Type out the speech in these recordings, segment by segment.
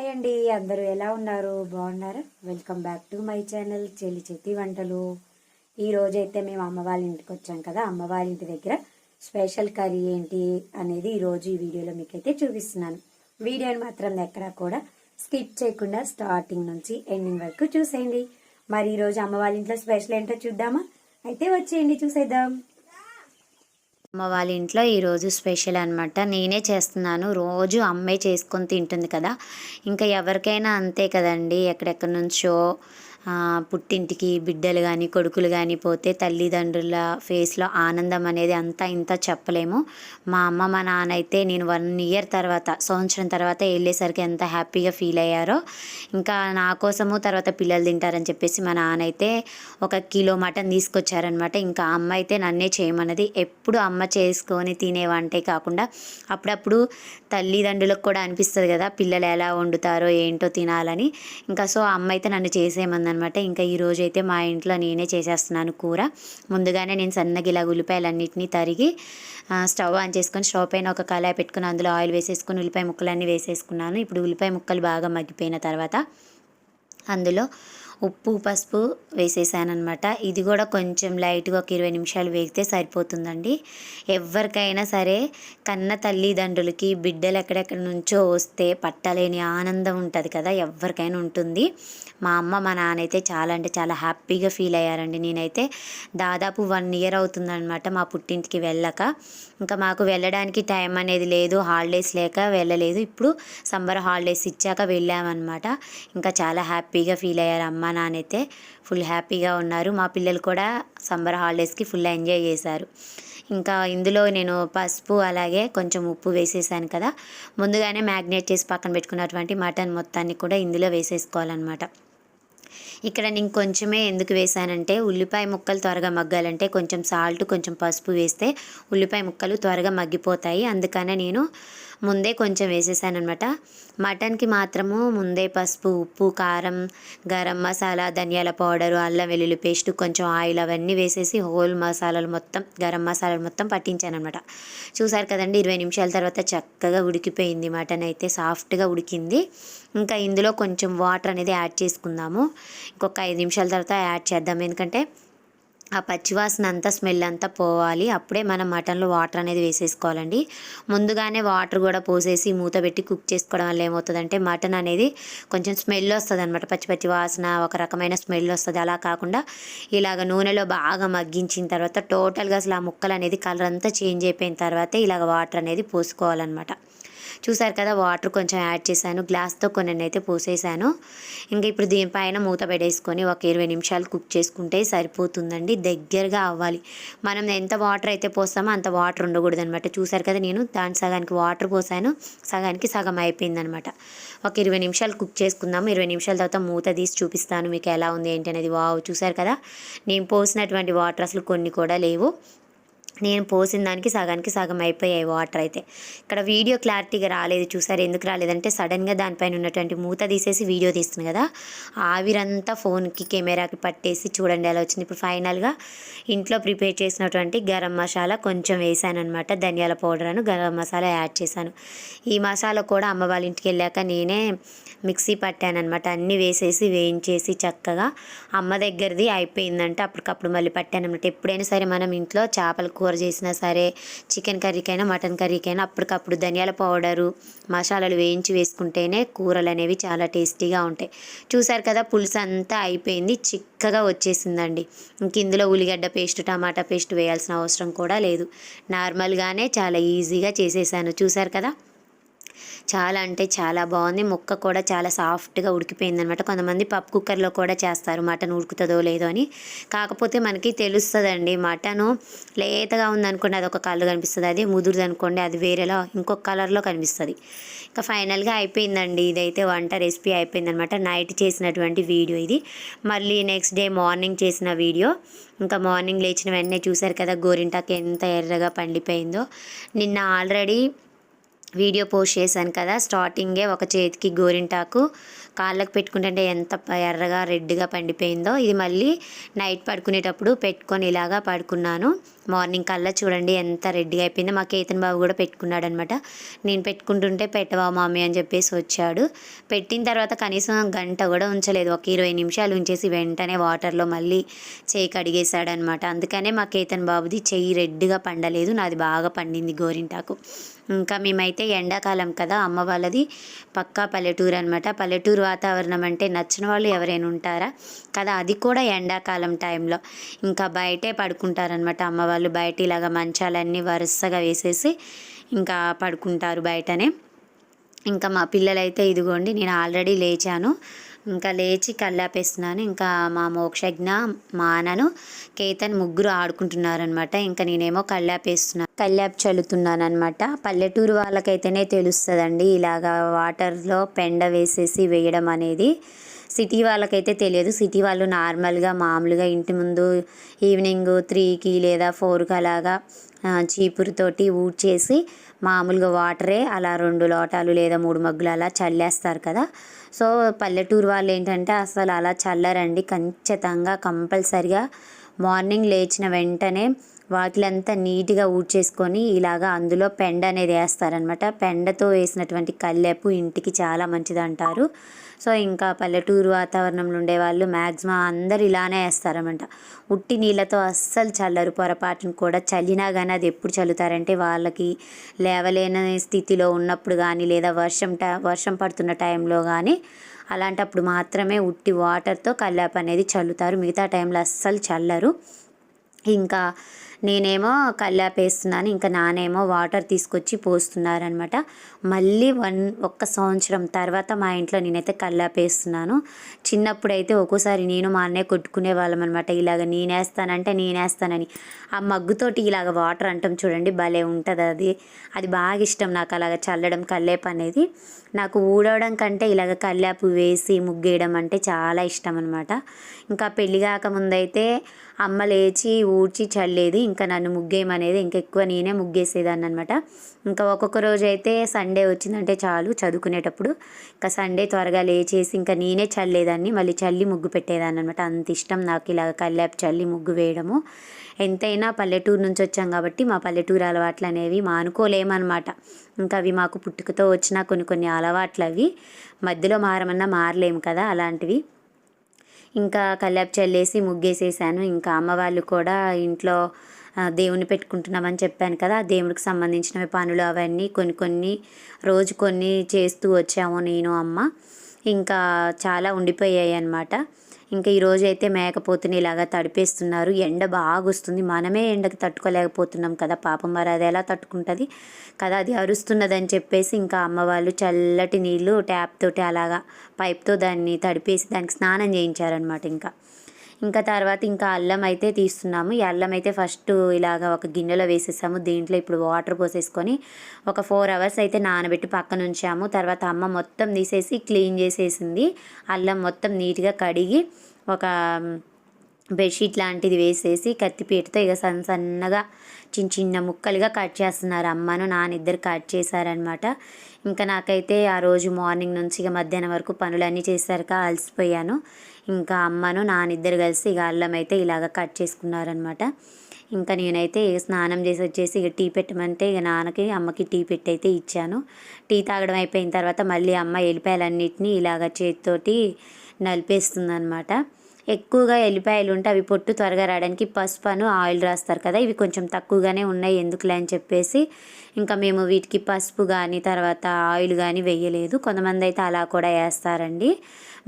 Hi అండి అందరూ ఎలా ఉన్నారు? బాగున్నారా? Welcome back to my channel చెల్లి చేతి వంటలు. ఈరోజైతే అయితే మేము అమ్మ వాళ్ళ ఇంటికి వచ్చాం కదా అమ్మ వాళ్ళ ఇంటి దగ్గర స్పెషల్ కర్రీ ఏంటి అనేది ఈరోజు ఈ వీడియోలో మీకైతే చూపిస్తున్నాను. వీడియోని మాత్రం ఎక్కడా కూడా స్కిప్ చేయకుండా స్టార్టింగ్ నుంచి ఎండింగ్ వరకు చూసేయండి. మరి ఈరోజు అమ్మవారి అమ్మ వాళ్ళ ఇంట్లో స్పెషల్ ఏంటో చూద్దామా? అయితే వచ్చేయండి చూసేద్దాం. అమ్మ వాళ్ళ ఇంట్లో ఈరోజు స్పెషల్ అనమాట నేనే చేస్తున్నాను. రోజు అమ్మే చేసుకొని తింటుంది కదా. ఇంకా ఎవరికైనా అంతే కదండి. ఎక్కడెక్కడి నుంచో పుట్టింటికి బిడ్డలు కానీ కొడుకులు కానీ పోతే తల్లిదండ్రుల ఫేస్లో ఆనందం అనేది అంతా ఇంత చెప్పలేము. మా అమ్మ మా నాన్న అయితే నేను వన్ ఇయర్ తర్వాత సంవత్సరం తర్వాత వెళ్ళేసరికి ఎంత హ్యాపీగా ఫీల్ అయ్యారో. ఇంకా నా కోసము తర్వాత పిల్లలు తింటారని చెప్పేసి మా నాన్న అయితే ఒక కిలో మటన్ తీసుకొచ్చారనమాట ఇంకా అమ్మ అయితే నన్నే చేయమన్నది. ఎప్పుడు అమ్మ చేసుకొని తినే వంటే కాకుండా అప్పుడప్పుడు తల్లిదండ్రులకు కూడా అనిపిస్తుంది కదా పిల్లలు ఎలా వండుతారో ఏంటో తినాలని. ఇంకా సో అమ్మ అయితే నన్ను అనమాట ఇంకా ఈ అయితే మా ఇంట్లో నేనే చేసేస్తున్నాను కూర. ముందుగానే నేను సన్నగా ఇలా ఉల్లిపాయలన్నిటినీ తరిగి స్టవ్ ఆన్ చేసుకొని స్టవ్ పైన ఒక కళాయి పెట్టుకుని అందులో ఆయిల్ వేసేసుకొని ఉల్లిపాయ ముక్కలన్నీ వేసేసుకున్నాను. ఇప్పుడు ఉల్లిపాయ ముక్కలు బాగా మగ్గిపోయిన తర్వాత అందులో ఉప్పు పసుపు వేసేసానమాట ఇది కూడా కొంచెం లైట్గా ఒక ఇరవై నిమిషాలు వేగితే సరిపోతుందండి. ఎవరికైనా సరే కన్న తల్లిదండ్రులకి బిడ్డలు ఎక్కడెక్కడి నుంచో వస్తే పట్టలేని ఆనందం ఉంటుంది కదా ఎవరికైనా ఉంటుంది. మా అమ్మ మా నాన్న అయితే చాలా అంటే చాలా హ్యాపీగా ఫీల్ అయ్యారండి. నేనైతే దాదాపు వన్ ఇయర్ అవుతుందన్నమాట మా పుట్టింటికి వెళ్ళక. ఇంకా మాకు వెళ్ళడానికి టైం అనేది లేదు హాలిడేస్ లేక వెళ్ళలేదు. ఇప్పుడు సమ్మర్ హాలిడేస్ ఇచ్చాక వెళ్ళామన్నమాట. ఇంకా చాలా హ్యాపీగా ఫీల్ అయ్యారు అమ్మ నాన్న అయితే ఫుల్ హ్యాపీగా ఉన్నారు. మా పిల్లలు కూడా సమ్మర్ హాలిడేస్కి ఫుల్ ఎంజాయ్ చేశారు. ఇంకా ఇందులో నేను పసుపు అలాగే కొంచెం ఉప్పు వేసేసాను కదా. ముందుగానే మ్యాగ్నేట్ చేసి పక్కన పెట్టుకున్నటువంటి మటన్ మొత్తాన్ని కూడా ఇందులో వేసేసుకోవాలన్నమాట. ఇక్కడ నేను కొంచెమే ఎందుకు వేసానంటే ఉల్లిపాయ ముక్కలు త్వరగా మగ్గాలంటే కొంచెం సాల్ట్ కొంచెం పసుపు వేస్తే ఉల్లిపాయ ముక్కలు త్వరగా మగ్గిపోతాయి. అందుకనే నేను ముందే కొంచెం వేసేసాను అనమాట మటన్కి మాత్రము ముందే పసుపు ఉప్పు కారం గరం మసాలా ధనియాల పౌడరు అల్లం వెల్లుల్లి పేస్ట్ కొంచెం ఆయిల్ అవన్నీ వేసేసి హోల్ మసాలాలు మొత్తం గరం మసాలాలు మొత్తం పట్టించాను అనమాట చూసారు కదండి ఇరవై నిమిషాల తర్వాత చక్కగా ఉడికిపోయింది మటన్ అయితే సాఫ్ట్గా ఉడికింది. ఇంకా ఇందులో కొంచెం వాటర్ అనేది యాడ్ చేసుకుందాము. ఇంకొక ఐదు నిమిషాల తర్వాత యాడ్ చేద్దాం. ఎందుకంటే ఆ పచ్చివాసన అంతా స్మెల్ అంతా పోవాలి. అప్పుడే మనం మటన్లో వాటర్ అనేది వేసేసుకోవాలండి. ముందుగానే వాటర్ కూడా పోసేసి మూత పెట్టి కుక్ చేసుకోవడం వల్ల ఏమవుతుందంటే మటన్ అనేది కొంచెం స్మెల్ వస్తుంది అనమాట పచ్చి పచ్చి వాసన ఒక రకమైన స్మెల్ వస్తుంది. అలా కాకుండా ఇలాగ నూనెలో బాగా మగ్గించిన తర్వాత టోటల్గా అసలు ఆ ముక్కలు అనేది కలర్ అంతా చేంజ్ అయిపోయిన తర్వాత ఇలాగ వాటర్ అనేది పోసుకోవాలన్నమాట. చూసారు కదా వాటర్ కొంచెం యాడ్ చేశాను గ్లాస్తో కొన్ని అయితే పోసేసాను. ఇంకా ఇప్పుడు దీనిపైన మూత పెట్టేసుకొని ఒక ఇరవై నిమిషాలు కుక్ చేసుకుంటే సరిపోతుందండి దగ్గరగా అవ్వాలి. మనం ఎంత వాటర్ అయితే పోస్తామో అంత వాటర్ ఉండకూడదు అనమాట చూసారు కదా నేను దాని సగానికి వాటర్ పోసాను సగానికి సగం అయిపోయిందనమాట ఒక ఇరవై నిమిషాలు కుక్ చేసుకుందాము ఇరవై నిమిషాల తర్వాత మూత తీసి చూపిస్తాను మీకు ఎలా ఉంది ఏంటి అనేది. వావ్ చూసారు కదా నేను పోసినటువంటి వాటర్ అసలు కొన్ని కూడా లేవు. నేను పోసిన దానికి సగానికి సగం అయిపోయాయి వాటర్ అయితే. ఇక్కడ వీడియో క్లారిటీగా రాలేదు చూసారు? ఎందుకు రాలేదంటే సడన్గా దానిపైన ఉన్నటువంటి మూత తీసేసి వీడియో తీస్తుంది కదా. ఆవిరంతా ఫోన్కి కెమెరాకి పట్టేసి చూడండి ఎలా వచ్చింది. ఇప్పుడు ఫైనల్గా ఇంట్లో ప్రిపేర్ చేసినటువంటి గరం మసాలా కొంచెం వేసాను అనమాట ధనియాల పౌడర్ను గరం మసాలా యాడ్ చేశాను. ఈ మసాలా కూడా అమ్మ వాళ్ళ ఇంటికి వెళ్ళాక నేనే మిక్సీ పట్టాను అనమాట అన్నీ వేసేసి వేయించేసి చక్కగా అమ్మ దగ్గరది అయిపోయిందంటే. అప్పటికప్పుడు మళ్ళీ పట్టాను అనమాట ఎప్పుడైనా సరే మనం ఇంట్లో చేపల కూర చేసినా సరే చికెన్ కర్రీకైనా మటన్ కర్రీకైనా అప్పటికప్పుడు ధనియాల పౌడరు మసాలాలు వేయించి వేసుకుంటేనే కూరలు అనేవి చాలా టేస్టీగా ఉంటాయి. చూసారు కదా పులుసు అంతా అయిపోయింది చిక్కగా వచ్చేసిందండి. ఇంక ఇందులో ఉల్లిగడ్డ పేస్ట్ టమాటా పేస్ట్ వేయాల్సిన అవసరం కూడా లేదు. నార్మల్గానే చాలా ఈజీగా చేసేసాను. చూసారు కదా చాలా అంటే చాలా బాగుంది. ముక్క కూడా చాలా సాఫ్ట్గా ఉడికిపోయింది అనమాట కొంతమంది పప్పు కుక్కర్లో కూడా చేస్తారు. మటన్ ఉడుకుతుందో లేదో అని. కాకపోతే మనకి తెలుస్తుందండి మటను లేతగా ఉందనుకోండి అది ఒక కలర్ కనిపిస్తుంది. అది ముదురుది అనుకోండి అది వేరేలా ఇంకొక కలర్లో కనిపిస్తుంది. ఇంకా ఫైనల్గా అయిపోయిందండి. ఇదైతే వంట రెసిపీ అయిపోయిందనమాట నైట్ చేసినటువంటి వీడియో ఇది. మళ్ళీ నెక్స్ట్ డే మార్నింగ్ చేసిన వీడియో. ఇంకా మార్నింగ్ లేచిన వెంటనే చూశారు కదా గోరింటాకు ఎంత ఎర్రగా పండిపోయిందో. నిన్న ఆల్రెడీ వీడియో పోస్ట్ చేశాను కదా స్టార్టింగే ఒక చేతికి గోరింటాకు కాళ్ళకు పెట్టుకుంటుంటే ఎంత ఎర్రగా రెడ్గా పండిపోయిందో ఇది మళ్ళీ నైట్ పడుకునేటప్పుడు పెట్టుకొని ఇలాగా పడుకున్నాను. మార్నింగ్ కల్లా చూడండి ఎంత రెడ్డిగా అయిపోయిందో. మా కేతన్ బాబు కూడా పెట్టుకున్నాడు అనమాట నేను పెట్టుకుంటుంటే పెట్టవా మామీ అని చెప్పేసి వచ్చాడు. పెట్టిన తర్వాత కనీసం గంట కూడా ఉంచలేదు. ఒక ఇరవై నిమిషాలు ఉంచేసి వెంటనే వాటర్లో మళ్ళీ చేయి కడిగేశాడు అనమాట అందుకనే మా కేతన్ బాబుది చెయ్యి రెడ్డిగా పండలేదు. నాది బాగా పండింది గోరింటాకు. ఇంకా మేమైతే ఎండాకాలం కదా అమ్మ వాళ్ళది పక్కా పల్లెటూరు అనమాట పల్లెటూరు వాతావరణం అంటే నచ్చిన వాళ్ళు ఎవరైనా ఉంటారా? కదా అది కూడా ఎండాకాలం టైంలో. ఇంకా బయటే పడుకుంటారనమాట అమ్మ వాళ్ళు బయట ఇలాగ మంచాలన్నీ వరుసగా వేసేసి ఇంకా పడుకుంటారు బయటనే. ఇంకా మా పిల్లలైతే ఇదిగోండి నేను ఆల్రెడీ లేచాను. ఇంకా లేచి కల్లాపేస్తున్నాను ఇంకా మా మోక్షజ్ఞ మానను కేతన్ ముగ్గురు ఆడుకుంటున్నారనమాట ఇంకా నేనేమో కల్లాపేస్తున్నాను కల్లాప్ చల్లుతున్నాను అనమాట పల్లెటూరు వాళ్ళకైతేనే తెలుస్తుందండి ఇలాగా వాటర్లో పెండ వేసేసి వేయడం అనేది. సిటీ వాళ్ళకైతే తెలియదు. సిటీ వాళ్ళు నార్మల్గా మామూలుగా ఇంటి ముందు ఈవినింగ్ త్రీకి లేదా ఫోర్కి అలాగా చీపురుతోటి ఊడ్చేసి మామూలుగా వాటరే అలా రెండు లోటాలు లేదా మూడు మగ్గులు అలా చల్లేస్తారు కదా. సో పల్లెటూరు వాళ్ళు ఏంటంటే అసలు అలా చల్లరండి. ఖచ్చితంగా కంపల్సరిగా మార్నింగ్ లేచిన వెంటనే వాటిలంతా నీట్గా ఊడ్చేసుకొని ఇలాగా అందులో పెండ అనేది వేస్తారనమాట పెండతో వేసినటువంటి కల్లేపు ఇంటికి చాలా మంచిది అంటారు సో ఇంకా పల్లెటూరు వాతావరణంలో ఉండే వాళ్ళు మ్యాక్సిమం అందరు ఇలానే వేస్తారనమాట ఉట్టి నీళ్ళతో అస్సలు చల్లరు పొరపాటును కూడా చల్లినా కానీ అది ఎప్పుడు చల్లుతారంటే వాళ్ళకి లేవలేని స్థితిలో ఉన్నప్పుడు కానీ లేదా వర్షం ట వర్షం పడుతున్న టైంలో కానీ అలాంటప్పుడు మాత్రమే ఉట్టి వాటర్తో కల్లాపు అనేది చల్లుతారు. మిగతా టైంలో అస్సలు చల్లరు. ఇంకా నేనేమో కల్లాపేస్తున్నాను ఇంకా నానేమో వాటర్ తీసుకొచ్చి పోస్తున్నారనమాట మళ్ళీ వన్ ఒక్క సంవత్సరం తర్వాత మా ఇంట్లో నేనైతే కల్లాపేస్తున్నాను. చిన్నప్పుడైతే ఒక్కోసారి నేను మా అన్నయ్య కొట్టుకునే వాళ్ళం అనమాట ఇలాగ నేనేస్తానంటే నేనేస్తానని. ఆ మగ్గుతోటి ఇలాగ వాటర్ అంటాం చూడండి భలే ఉంటుంది అది. అది బాగా ఇష్టం నాకు అలాగ చల్లడం కల్లేపు అనేది నాకు ఊడవడం కంటే ఇలాగ కల్లాపు వేసి ముగ్గేయడం అంటే చాలా ఇష్టం అనమాట ఇంకా పెళ్ళి కాకముందైతే అమ్మ లేచి ఊడ్చి చల్లేది ఇంకా నన్ను ముగ్గేయమనేది ఇంకా ఎక్కువ నేనే ముగ్గేసేదాన్ని అనమాట ఇంకా ఒక్కొక్క రోజు అయితే సండే వచ్చిందంటే చాలు చదువుకునేటప్పుడు. ఇంకా సండే త్వరగా లేచేసి ఇంకా నేనే చల్లేదాన్ని మళ్ళీ చల్లి ముగ్గు పెట్టేదాన్ని అనమాట అంత ఇష్టం నాకు ఇలాగ కల్లాపు చల్లి ముగ్గు వేయడము. ఎంతైనా పల్లెటూరు నుంచి వచ్చాం కాబట్టి మా పల్లెటూరు అలవాట్లు అనేవి మానుకోలేమన్నమాట ఇంకా అవి మాకు పుట్టుకతో వచ్చిన కొన్ని కొన్ని అలవాట్లు అవి. మధ్యలో మారమన్నా మారలేము కదా అలాంటివి. ఇంకా కల్లాపు చల్లేసి ముగ్గేసేసాను. ఇంకా అమ్మ వాళ్ళు కూడా ఇంట్లో దేవుని పెట్టుకుంటున్నామని చెప్పాను కదా దేవుడికి సంబంధించిన పనులు అవన్నీ కొన్ని కొన్ని రోజు కొన్ని చేస్తూ వచ్చాము నేను అమ్మ. ఇంకా చాలా ఉండిపోయాయి అన్నమాట. ఇంకా ఈరోజు అయితే మేకపోతుని ఇలాగా తడిపేస్తున్నారు. ఎండ బాగా వస్తుంది మనమే ఎండకి తట్టుకోలేకపోతున్నాం కదా పాపం. మరి అది ఎలా తట్టుకుంటుంది? కదా అది అరుస్తున్నదని చెప్పేసి ఇంకా అమ్మ వాళ్ళు చల్లటి నీళ్ళు ట్యాప్ తోటి అలాగా పైప్తో దాన్ని తడిపేసి దానికి స్నానం చేయించారనమాట ఇంకా. ఇంకా తర్వాత ఇంకా అల్లం అయితే తీస్తున్నాము. ఈ అల్లం అయితే ఫస్ట్ ఇలాగ ఒక గిన్నెలో వేసేసాము. దీంట్లో ఇప్పుడు వాటర్ పోసేసుకొని ఒక ఫోర్ అవర్స్ అయితే నానబెట్టి పక్కన ఉంచాము. తర్వాత అమ్మ మొత్తం తీసేసి క్లీన్ చేసేసింది. అల్లం మొత్తం నీట్గా కడిగి ఒక బెడ్షీట్ లాంటిది వేసేసి కత్తిపీటతో ఇక సన్న సన్నగా చిన్న చిన్న ముక్కలుగా కట్ చేస్తున్నారు. అమ్మను నానిద్దరు కట్ చేశారనమాట ఇంకా నాకైతే ఆ రోజు మార్నింగ్ నుంచి ఇక మధ్యాహ్నం వరకు పనులన్నీ చేశాక అలసిపోయాను. ఇంకా అమ్మను నానిద్దరు కలిసి ఇక అల్లం అయితే ఇలాగ కట్ చేసుకున్నారనమాట ఇంకా నేనైతే ఇక స్నానం చేసి వచ్చేసి ఇక టీ పెట్టమంటే ఇక నాన్నకి అమ్మకి టీ పెట్టి అయితే ఇచ్చాను. టీ తాగడం అయిపోయిన తర్వాత మళ్ళీ అమ్మ ఎల్లిపాయలన్నిటిని ఇలాగ చేతితోటి నలిపేస్తుంది అనమాట ఎక్కువగా ఎల్లిపాయలు ఉంటే అవి పొట్టు త్వరగా రావడానికి పసుపును ఆయిల్ రాస్తారు కదా ఇవి కొంచెం తక్కువగానే ఉన్నాయి ఎందుకులే అని చెప్పేసి. ఇంకా మేము వీటికి పసుపు కానీ తర్వాత ఆయిల్ కానీ వేయలేదు. కొంతమంది అయితే అలా కూడా వేస్తారండి.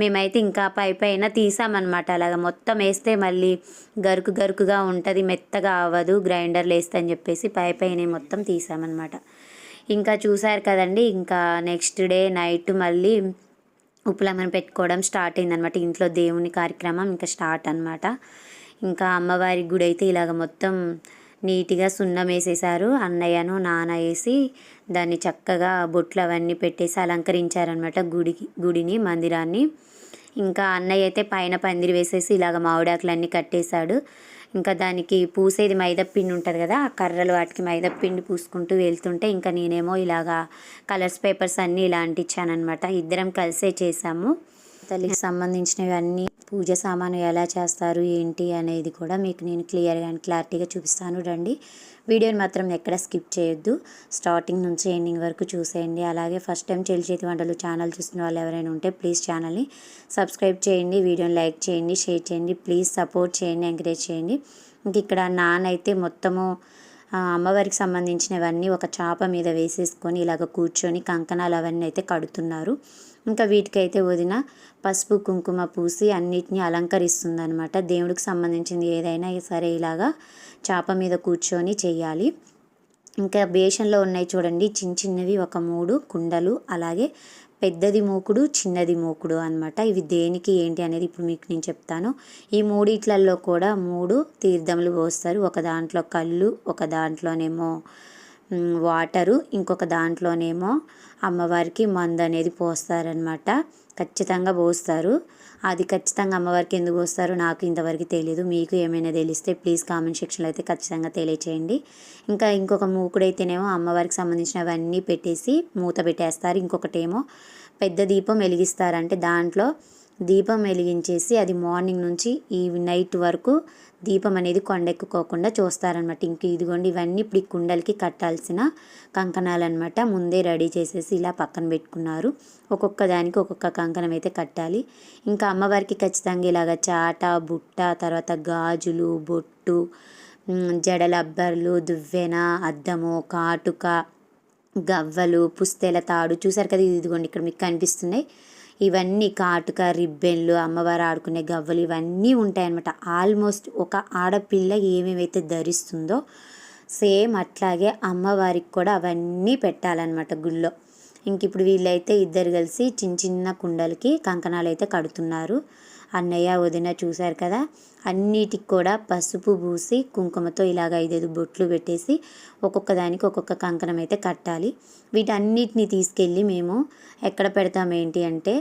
మేమైతే ఇంకా పై పైన తీసామన్నమాట. అలాగ మొత్తం వేస్తే మళ్ళీ గరుకు గరుకుగా ఉంటుంది మెత్తగా అవ్వదు గ్రైండర్లు వేస్తే అని చెప్పేసి పై పైన మొత్తం తీసామన్నమాట. ఇంకా చూసారు కదండి ఇంకా నెక్స్ట్ డే నైట్ మళ్ళీ ఉప్పులమ్మను పెట్టుకోవడం స్టార్ట్ అయిందనమాట. ఇంట్లో దేవుని కార్యక్రమం ఇంకా స్టార్ట్ అనమాట ఇంకా అమ్మవారి గుడి అయితే ఇలాగ మొత్తం నీట్గా సున్నం వేసేసారు. అన్నయ్యను నాన్న వేసి దాన్ని చక్కగా బొట్లు అవన్నీ పెట్టేసి అలంకరించారనమాట గుడికి గుడిని మందిరాన్ని. ఇంకా అన్నయ్య అయితే పైన పందిరి వేసేసి ఇలాగ మామిడాకులన్నీ కట్టేశాడు. ఇంకా దానికి పూసేది మైదాపిండి ఉంటుంది కదా ఆ కర్రలు వాటికి మైదాపిండి పూసుకుంటూ వెళ్తుంటే ఇంకా నేనేమో ఇలాగా కలర్స్ పేపర్స్ అన్నీ ఇలా అంటించానమాట ఇద్దరం కలిసే చేసాము. తల్లికి సంబంధించినవి అన్నీ పూజ సామాను ఎలా చేస్తారు ఏంటి అనేది కూడా మీకు నేను క్లియర్గా అండ్ క్లారిటీగా చూపిస్తాను. రండి. వీడియోని మాత్రం ఎక్కడ స్కిప్ చేయొద్దు. స్టార్టింగ్ నుంచి ఎండింగ్ వరకు చూసేయండి. అలాగే ఫస్ట్ టైం చెల్లి చేతి వంటలు ఛానల్ చూస్తున్న వాళ్ళు ఎవరైనా ఉంటే ప్లీజ్ ఛానల్ని సబ్స్క్రైబ్ చేయండి. వీడియోని లైక్ చేయండి షేర్ చేయండి ప్లీజ్ సపోర్ట్ చేయండి ఎంకరేజ్ చేయండి. ఇంక ఇక్కడ నాన్న అయితే మొత్తము అమ్మవారికి సంబంధించినవన్నీ ఒక చాప మీద వేసేసుకొని ఇలాగ కూర్చొని కంకణాలు అవన్నీ అయితే కడుతున్నారు. ఇంకా వీటికైతే వదిన పసుపు కుంకుమ పూసి అన్నిటినీ అలంకరిస్తుంది అనమాట దేవుడికి సంబంధించింది ఏదైనా సరే ఇలాగా చేప మీద కూర్చొని చేయాలి ఇంకా బేషన్లో ఉన్నాయి చూడండి చిన్న చిన్నవి ఒక మూడు కుండలు అలాగే పెద్దది మూకుడు చిన్నది మూకుడు అన్నమాట. ఇవి దేనికి ఏంటి అనేది ఇప్పుడు మీకు నేను చెప్తాను. ఈ మూడిట్లలో కూడా మూడు తీర్థములు పోస్తారు. ఒక దాంట్లో కళ్ళు ఒక దాంట్లోనేమో వాటరు ఇంకొక దాంట్లోనేమో అమ్మవారికి మందు అనేది పోస్తారనమాట ఖచ్చితంగా పోస్తారు. అది ఖచ్చితంగా అమ్మవారికి ఎందుకు పోస్తారో నాకు ఇంతవరకు తెలియదు మీకు ఏమైనా తెలిస్తే ప్లీజ్ కామెంట్ సెక్షన్లో అయితే ఖచ్చితంగా తెలియచేయండి. ఇంకా ఇంకొక మూకుడైతేనేమో అమ్మవారికి సంబంధించినవన్నీ పెట్టేసి మూత పెట్టేస్తారు. ఇంకొకటేమో పెద్ద దీపం వెలిగిస్తారంటే దాంట్లో దీపం వెలిగించేసి అది మార్నింగ్ నుంచి ఈ నైట్ వరకు దీపం అనేది కొండెక్కుకోకుండా చూస్తారనమాట ఇంక ఇదిగోండి ఇవన్నీ ఇప్పుడు ఈ కుండలకి కట్టాల్సిన కంకణాలు అనమాట ముందే రెడీ చేసేసి ఇలా పక్కన పెట్టుకున్నారు. ఒక్కొక్క దానికి ఒక్కొక్క కంకణం అయితే కట్టాలి. ఇంకా అమ్మవారికి ఖచ్చితంగా ఇలాగ చాట బుట్ట తర్వాత గాజులు బొట్టు ఉమ్, జడల అబ్బర్లు దువ్వెన అద్దము కాటుక గవ్వలు పుస్తెల తాడు. చూసారు కదా ఇది ఇదిగోండి ఇక్కడ మీకు కనిపిస్తున్నాయి. ఇవన్నీ కాటుక రిబ్బెన్లు అమ్మవారు ఆడుకునే గవ్వలు ఇవన్నీ ఉంటాయన్నమాట. ఆల్మోస్ట్ ఒక ఆడపిల్ల ఏమేమైతే ధరిస్తుందో సేమ్ అట్లాగే అమ్మవారికి కూడా అవన్నీ పెట్టాలన్నమాట గుళ్ళో. ఇంక ఇప్పుడు వీళ్ళైతే ఇద్దరు కలిసి చిన్న చిన్న కుండలకి కంకణాలు అయితే కడుతున్నారు. అన్నయ్య వదిన చూశారు కదా అన్నిటికి కూడా పసుపు పూసి కుంకుమతో ఇలాగ ఐదైదు బొట్లు పెట్టేసి ఒక్కొక్క దానికి ఒక్కొక్క కంకణం అయితే కట్టాలి. వీటన్నిటిని తీసుకెళ్ళి మేము ఎక్కడ పెడతాం ఏంటి అంటే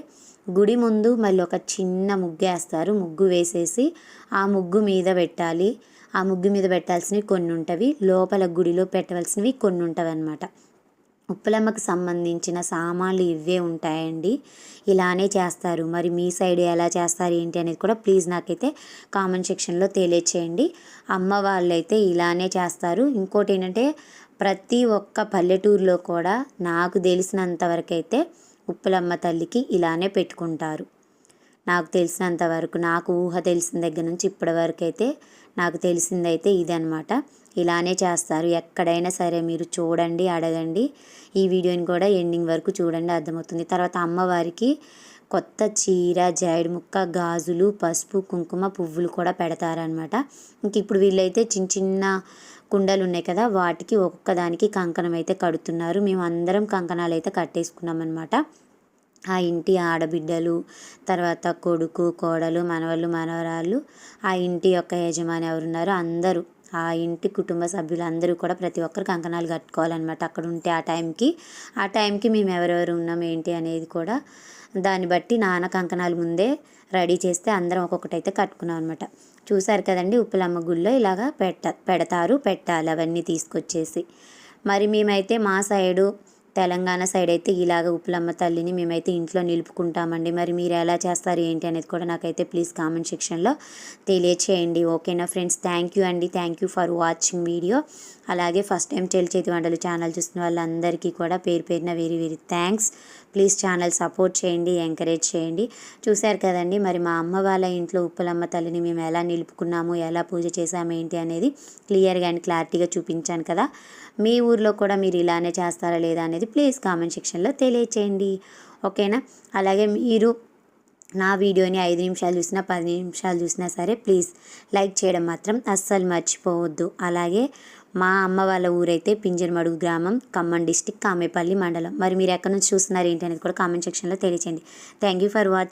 గుడి ముందు మళ్ళీ ఒక చిన్న ముగ్గు వేస్తారు. ముగ్గు వేసేసి ఆ ముగ్గు మీద పెట్టాలి. ఆ ముగ్గు మీద పెట్టాల్సినవి కొన్ని ఉంటవి. లోపల గుడిలో పెట్టవలసినవి కొన్ని ఉంటవి అనమాట ఉప్పలమ్మకు సంబంధించిన సామాన్లు ఇవే ఉంటాయండి. ఇలానే చేస్తారు. మరి మీ సైడ్ ఎలా చేస్తారు ఏంటి అనేది కూడా ప్లీజ్ నాకైతే కామెంట్ సెక్షన్లో తెలియచేయండి. అమ్మ వాళ్ళైతే ఇలానే చేస్తారు. ఇంకోటి ఏంటంటే ప్రతి ఒక్క పల్లెటూరులో కూడా నాకు తెలిసినంతవరకు అయితే ఉప్పలమ్మ తల్లికి ఇలానే పెట్టుకుంటారు. నాకు తెలిసినంత వరకు నాకు ఊహ తెలిసిన దగ్గర నుంచి ఇప్పటి వరకు అయితే నాకు తెలిసిందైతే ఇదనమాట ఇలానే చేస్తారు. ఎక్కడైనా సరే మీరు చూడండి అడగండి. ఈ వీడియోని కూడా ఎండింగ్ వరకు చూడండి అర్థమవుతుంది. తర్వాత అమ్మవారికి కొత్త చీర జాయిడ్ ముక్క గాజులు పసుపు కుంకుమ పువ్వులు కూడా పెడతారనమాట ఇంక ఇప్పుడు వీళ్ళైతే చిన్న చిన్న కుండలు ఉన్నాయి కదా వాటికి ఒక్కొక్క దానికి కంకణం అయితే కడుతున్నారు. మేము అందరం కంకణాలు అయితే కట్టేసుకున్నాం అనమాట ఆ ఇంటి ఆడబిడ్డలు తర్వాత కొడుకు కోడలు మనవళ్ళు మనవరాళ్ళు ఆ ఇంటి యొక్క యజమాని ఎవరున్నారో అందరూ ఆ ఇంటి కుటుంబ సభ్యులు అందరూ కూడా ప్రతి ఒక్కరు కంకణాలు కట్టుకోవాలన్నమాట అక్కడ ఉంటే ఆ టైంకి. ఆ టైంకి మేము ఎవరెవరు ఉన్నాం ఏంటి అనేది కూడా దాన్ని బట్టి నాన్న కంకణాలు ముందే రెడీ చేస్తే అందరం ఒక్కొక్కటి అయితే కట్టుకున్నాం అనమాట చూసారు కదండి ఉప్పులమ్మ గుళ్ళో ఇలాగా పెట్ట పెడతారు పెట్టాలి అవన్నీ తీసుకొచ్చేసి. మరి మేమైతే మా సైడు తెలంగాణ సైడ్ అయితే ఇలాగ ఉప్పులమ్మ తల్లిని మేమైతే ఇంట్లో నిలుపుకుంటామండి. మరి మీరు ఎలా చేస్తారు ఏంటి అనేది కూడా నాకైతే ప్లీజ్ కామెంట్ సెక్షన్లో తెలియచేయండి. ఓకేనా ఫ్రెండ్స్ థ్యాంక్ యూ అండి. Thank you for watching video అలాగే ఫస్ట్ టైం తెలిచేతి చేతి వంటలు ఛానల్ చూస్తున్న వాళ్ళందరికీ కూడా పేరు పేరున very very thanks please channel support చేయండి ఎంకరేజ్ చేయండి. చూశారు కదండి మరి మా అమ్మ వాళ్ళ ఇంట్లో ఉప్పలమ్మ తల్లిని మేము ఎలా నిలుపుకున్నాము ఎలా పూజ చేసాము ఏంటి అనేది క్లియర్గా అండ్ క్లారిటీగా చూపించాను కదా. మీ ఊర్లో కూడా మీరు ఇలానే చేస్తారా లేదా అనేది అనేది ప్లీజ్ కామెంట్ సెక్షన్లో తెలియచేయండి. ఓకేనా? అలాగే మీరు నా వీడియోని ఐదు నిమిషాలు చూసినా పది నిమిషాలు చూసినా సరే ప్లీజ్ లైక్ చేయడం మాత్రం అస్సలు మర్చిపోవద్దు. అలాగే మా అమ్మ వాళ్ళ ఊరైతే పింజర్మడుగు గ్రామం ఖమ్మం డిస్టిక్ కామేపల్లి మండలం. మరి మీరు ఎక్కడి నుంచి చూస్తున్నారు ఏంటి అనేది కూడా కామెంట్ సెక్షన్లో తెలియచేయండి. Thank you for watching